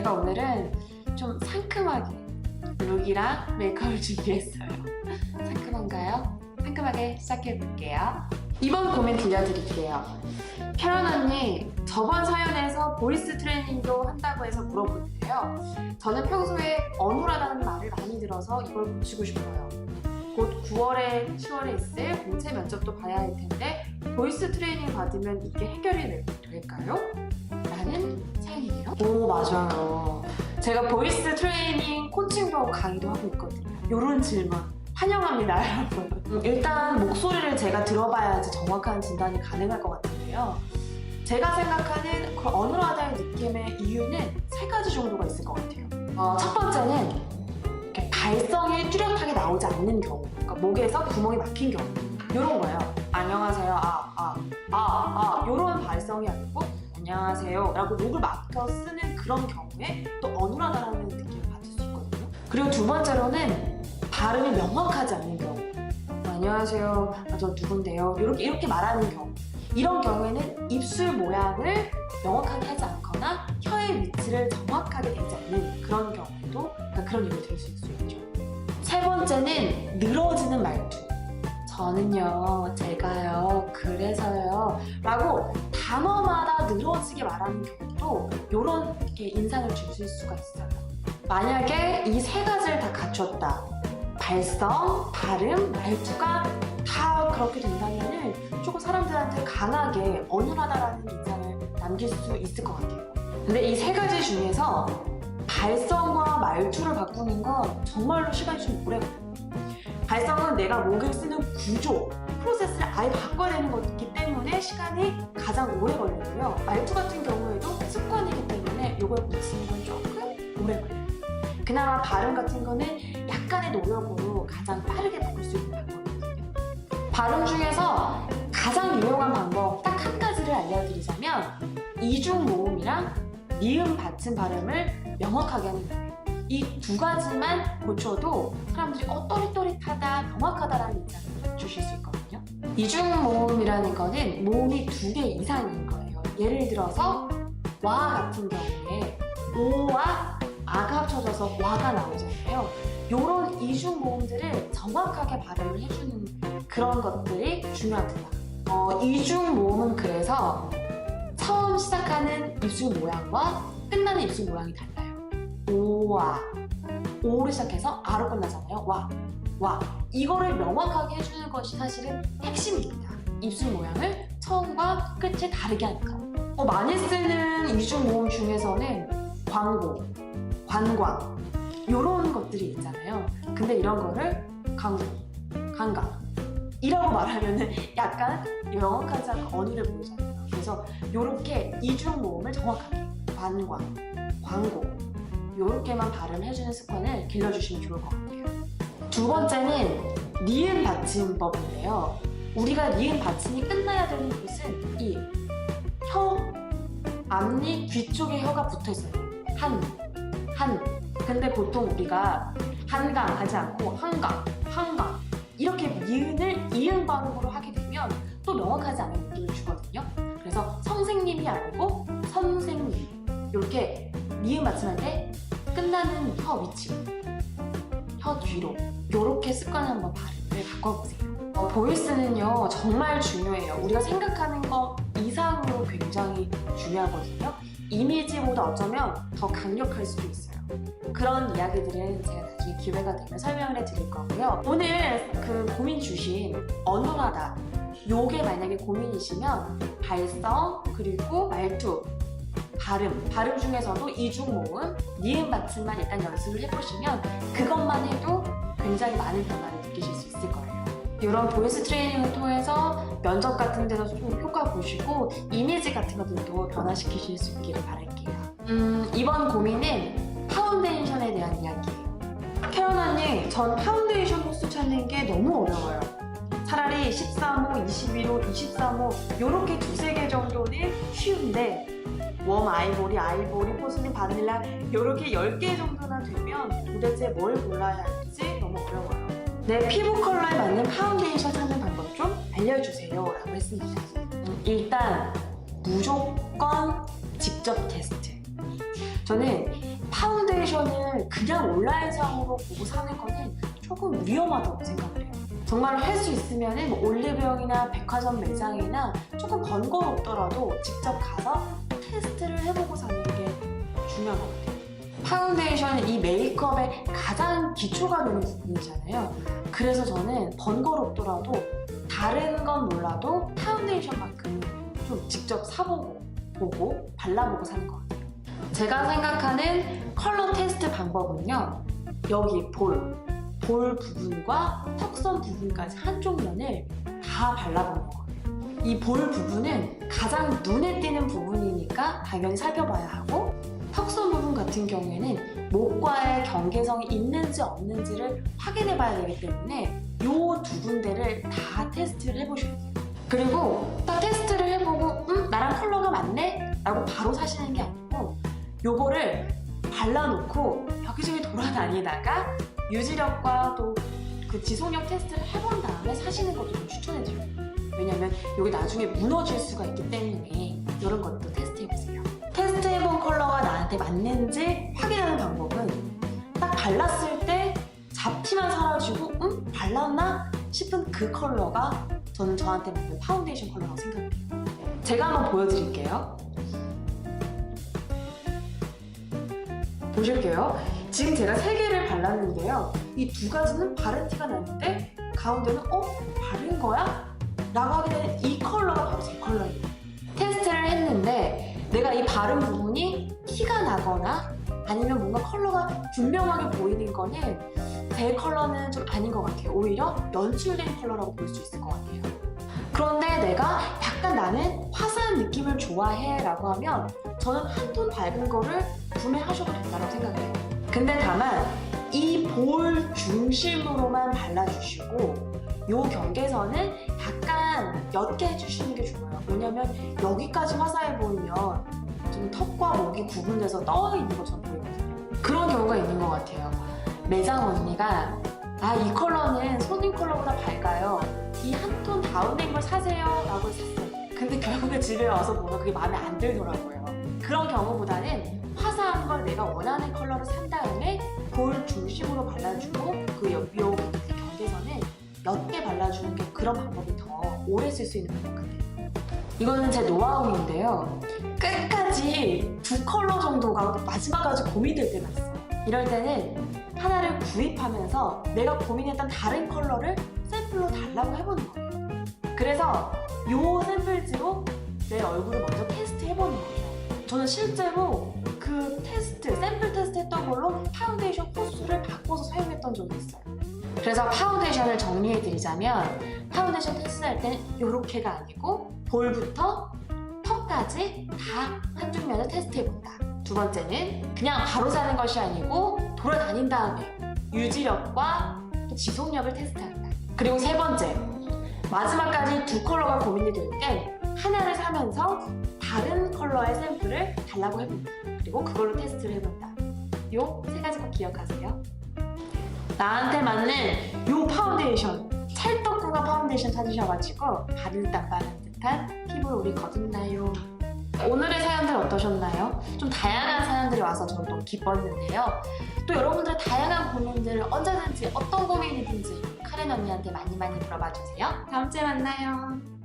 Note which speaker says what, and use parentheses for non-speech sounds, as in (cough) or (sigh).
Speaker 1: 제가 오늘은 좀 상큼하게 룩이랑 메이크업을 준비했어요. (laughs) 상큼한가요? 상큼하게 시작해 볼게요. 이번 고민 들려드릴게요. 캐런 언니, 저번 사연에서 보이스 트레이닝도 한다고 해서 물어보는데요. 저는 평소에 어눌하다는 말을 많이 들어서 이걸 고치고 싶어요. 곧 9월에 10월에 있을 공채 면접도 봐야 할 텐데 보이스 트레이닝 받으면 이게 해결이 될까요? 라는 사연이에요. 오 맞아요. 제가 보이스 트레이닝 코칭도 강의도 하고 있거든요. 이런 질문 환영합니다, (laughs) 여러분. 음, 일단 목소리를 제가 들어봐야지 정확한 진단이 가능할 것 같은데요. 제가 생각하는 그 어눌하다의 느낌의 이유는 세 가지 정도가 있을 것 같아요. 어, 첫 번째는 이렇게 발성이 뚜렷하게 나오지 않는 경우, 그러니까 목에서 구멍이 막힌 경우, 이런 거예요. 안녕하세요, 아, 아, 아, 아, 이런 발성이 아니고 안녕하세요 라고 목을 막혀 쓰는 그런 경우에 또 어눌하다라는 느낌을 받을 수 있거든요. 그리고 두 번째로는 발음이 명확하지 않는 경우. 뭐, 안녕하세요, 아, 저 누군데요. 이렇게 이렇게 말하는 경우. 이런 경우에는 입술 모양을 명확하게 하지 않거나 혀의 위치를 정확하게 내지 않는 그런 경우도 그러니까 그런 이유를 들수 있죠. 세 번째는 늘어지는 말투. 저는요, 제가요, 그래서요, 라고 단어마다 늘어지게 말하는 경우도 이런 인상을 줄 수가 있어요. 만약에 이 세 가지를 다 갖췄다. 발성, 발음, 말투가 다 그렇게 된다면은 조금 사람들한테 강하게 어눌하다라는 인상을 남길 수 있을 것 같아요. 근데 이 세 가지 중에서 발성과 말투를 바꾸는 건 정말로 시간이 좀 오래 걸려요. 발성은 내가 목을 쓰는 구조, 프로세스를 아예 바꿔야 되는 거기 때문에 시간이 가장 오래 걸리고요. 말투 같은 경우에도 습관이기 때문에 이걸 고치는 건 조금 오래 걸려요. 그나마 발음 같은 거는 약간의 노력으로 가장 빠르게 바꿀 수 있는 방법이거든요. 발음 중에서 가장 유용한 방법 딱 한 가지를 알려드리자면 이중 모음이랑 미음 받침 발음을 명확하게 하는 거예요. 이두 가지만 고쳐도 사람들이 어 또릿또릿하다, 명확하다라는 인상을 주실 수 있거든요. 이중 모음이라는 거는 모음이 두 개 이상인 거예요. 예를 들어서 와 같은 경우에 오와 아가 합쳐져서 와가 나오잖아요. 이런 이중 모음들을 정확하게 발음을 해주는 그런 것들이 중요합니다. 어, 이중 모음은 그래서 처음 시작하는 입술 모양과 끝나는 입술 모양이 달라요. 오와 오를 시작해서 아로 끝나잖아요. 와, 와. 이거를 명확하게 해주는 것이 사실은 핵심입니다. 입술 모양을 처음과 끝을 다르게 거. 어, 많이 쓰는 이중 모음 중에서는 광고, 관광 이런 것들이 있잖아요. 근데 이런 거를 강구, 강강 이라고 말하면은 약간 명확하지 않고 어눌해 보이잖아요. 그래서 이렇게 이중 모음을 정확하게 관광, 광고 이렇게만 발음해주는 습관을 길러주시면 좋을 것 같아요. 두 번째는 니은 받침법인데요. 우리가 니은 받침이 끝나야 되는 곳은 이 혀, 앞니, 귀 쪽에 혀가 붙어 있어요. 한, 한. 근데 보통 우리가 한강 하지 않고 한강, 한강 이렇게 니은을 이응 발음으로 하게 되면 또 명확하지 않은 느낌을 주거든요. 그래서 선생님이 아니고 선생님 이렇게 니은 받침할 때 끝나는 혀 위치, 혀 뒤로 이렇게 습관을 한번 발음을 바꿔보세요. 어, 보이스는요 정말 중요해요. 우리가 생각하는 것 이상으로 굉장히 중요하거든요. 이미지보다 어쩌면 더 강력할 수도 있어요. 그런 이야기들은 제가 나중에 기회가 되면 설명을 해드릴 거고요. 오늘 그 고민 주신 어눌하다. 요게 만약에 고민이시면 발성 그리고 말투 발음, 발음 중에서도 이중 모음, 니은 받침만 일단 연습을 해보시면 그것만 해도 굉장히 많은 변화를 느끼실 수 있을 거예요. 이런 보이스 트레이닝을 통해서 면접 같은 데서 좀 효과 보시고 이미지 같은 것들도 변화시키실 수 있기를 바랄게요. 음, 이번 고민은 파운데이션에 대한 이야기예요. 캐런 언니, 전 파운데이션 호수 찾는 게 너무 어려워요. 차라리 13호, 21호, 23호 이렇게 두세 개 정도는 쉬운데 웜 아이보리, 아이보리, 포스님, 바닐라 이렇게 10개 정도나 되면 도대체 뭘 골라야 할지 너무 어려워요. 내 피부 컬러에 맞는 파운데이션 찾는 방법 좀 알려주세요 라고 했습니다. 음, 일단 무조건 직접 테스트. 저는 파운데이션을 그냥 온라인상으로 보고 사는 거는 조금 위험하다고 생각을 해요. 정말 할 수 있으면 뭐 올리브영이나 백화점 매장이나 조금 번거롭더라도 직접 가서 테스트를 해보고 사는 게 중요한 것 같아요. 파운데이션은 이 메이크업의 가장 기초가 되는 부분이잖아요. 그래서 저는 번거롭더라도 다른 건 몰라도 파운데이션만큼은 좀 직접 사보고 보고 발라보고 사는 것 같아요. 제가 생각하는 컬러 테스트 방법은요. 여기 볼, 볼 부분과 턱선 부분까지 한쪽 면을 다 발라보는 거예요. 이 볼 부분은 가장 눈에 띄는 부분이니까 당연히 살펴봐야 하고 같은 경우에는 목과의 경계성이 있는지 없는지를 확인해 봐야 되기 때문에 이 두 군데를 다 테스트를 해보셔야 돼요. 그리고 딱 테스트를 해보고 음 나랑 컬러가 맞네? 라고 바로 사시는 게 아니고 요거를 발라놓고 여기저기 돌아다니다가 유지력과 또 그 지속력 테스트를 해본 다음에 사시는 것도 좀 추천해드려요. 왜냐면 여기 나중에 무너질 수가 있기 때문에 이런 것도 테스트해보세요. 테스트해본 컬러가 나한테 맞는지 확인하는 방법은 딱 발랐을 때 잡티만 사라지고 음? 발랐나? 싶은 그 컬러가 저는 저한테 맞는 파운데이션 컬러라고 생각해요. 제가 한번 보여드릴게요. 보실게요. 지금 제가 세 개를 발랐는데요. 이 두 가지는 바른 티가 나는데 가운데는 어? 바른 거야? 라고 하게 되는 이 컬러가 바로 제 컬러예요. 바른 부분이 티가 나거나 아니면 뭔가 컬러가 분명하게 보이는 거는 제 컬러는 좀 아닌 것 같아요. 오히려 연출된 컬러라고 볼 수 있을 것 같아요. 그런데 내가 약간 나는 화사한 느낌을 좋아해 라고 하면 저는 한 톤 밝은 거를 구매하셔도 된다고 생각해요. 근데 다만 이 볼 중심으로만 발라주시고 요 경계선은 약간 옅게 해주시는 게 좋아요. 왜냐면 여기까지 화사해 보이면 좀 턱과 목이 구분돼서 떠 있는 것처럼 보이거든요. 그런 경우가 있는 것 같아요. 매장 언니가 아 이 컬러는 손님 컬러보다 밝아요. 이 한 톤 다운된 걸 사세요 라고 샀어요. 근데 결국에 집에 와서 보면 그게 마음에 안 들더라고요. 그런 경우보다는 화사한 걸 내가 원하는 컬러를 산 다음에 볼 중심으로 발라주고 그 옆, 요 밑에 경계선은 옅게 발라주는 게 그런 방법이 더 오래 쓸 수 있는 방법 같아요. 이거는 제 노하우인데요. 끝까지 두 컬러 정도가 마지막까지 고민될 때가 있어요. 이럴 때는 하나를 구입하면서 내가 고민했던 다른 컬러를 샘플로 달라고 해보는 거예요. 그래서 요 샘플지로 내 얼굴을 먼저 테스트 해보는 거죠. 저는 실제로 그 테스트, 샘플 테스트 했던 걸로 파운데이션 호수를 바꿔서 사용했던 적이 있어요. 그래서 파운데이션을 정리해드리자면 파운데이션 테스트할 때는 이렇게가 아니고 볼부터 턱까지 다 한쪽 면을 테스트해본다. 두 번째는 그냥 바로 사는 것이 아니고 돌아다닌 다음에 유지력과 또 지속력을 테스트한다. 그리고 세 번째, 마지막까지 두 컬러가 고민이 될땐 하나를 사면서 다른 컬러의 샘플을 달라고 해본다. 그리고 그걸로 테스트를 해본다. 요 세 가지 꼭 기억하세요. 나한테 맞는 요 파운데이션 찰떡궁합 파운데이션 찾으셔가지고 바른땀바른 듯한 피부를 우리 거듭나요. 오늘의 사연들 어떠셨나요? 좀 다양한 사연들이 와서 저는 너무 기뻤는데요. 또 여러분들의 다양한 고민들을 언제든지 어떤 고민이든지 카렌 언니한테 많이 많이 물어봐 주세요. 다음 주에 만나요.